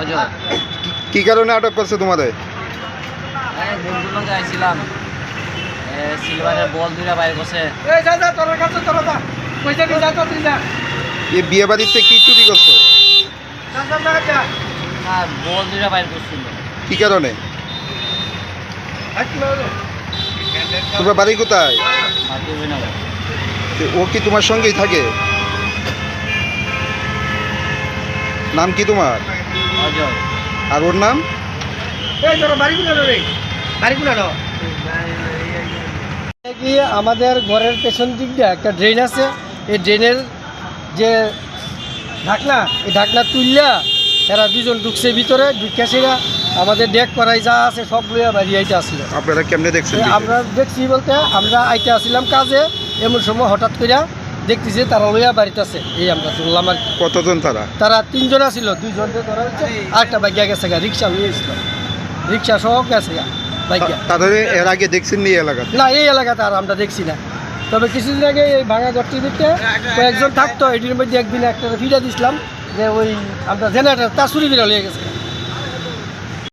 অজয়। কি কারণে আটক করছে তোমাদের? হ্যাঁ বন্ধুর লগে আইছিলাম। সিলভারের বল দুইটা বাইর করছে। এই বিয়ে বাড়িতে কি চুরি করছ? আর বল দুইটা বাইর করছিল। কি কারণে? তোমার বাড়ি কোথায়? ও কি তোমার সঙ্গেই থাকে? নাম কি তোমার? অজয়। আর ওর নাম? আমাদের ঘরের পেছন দিক দিয়ে একটা ড্রেন আছে। এই ড্রেনের যে ঢাকনা এই ঢাকনা তুললা এরা দুজন ঢুকছে ভিতরে ঢুকে সেরা আমাদের ডেক করাই যা আছে সব লইয়া বাড়ি আইতে আসলো। আপনারা কেমনে দেখছেন আমরা দেখছি বলতে আমরা আইতে আসছিলাম কাজে এমন সময় হঠাৎ করে দেখতেছি তারা লইয়া বাড়িতে আছে। এই আমরা শুনলাম আর কতজন তারা? তারা তিনজন আছিল দুইজনকে ধরা হচ্ছে আরেকটা বাইকিয়া গেছে গা রিক্সা নিয়েছিল রিক্সা সহ গেছে গা বাইকিয়া। তাদের এর আগে দেখছেন নি এই এলাকাতে? না এই এলাকাতে আর আমরা দেখছি না। তবে কিছুদিন আগে এই ভাঙা ঘরটির ভিতরে কয়েকজন থাকতো এটির মধ্যে একদিন একটা ফিরে দিছিলাম যে ওই আমরা জেনারেটার তার চুরি ফিরা লিয়ে গেছে।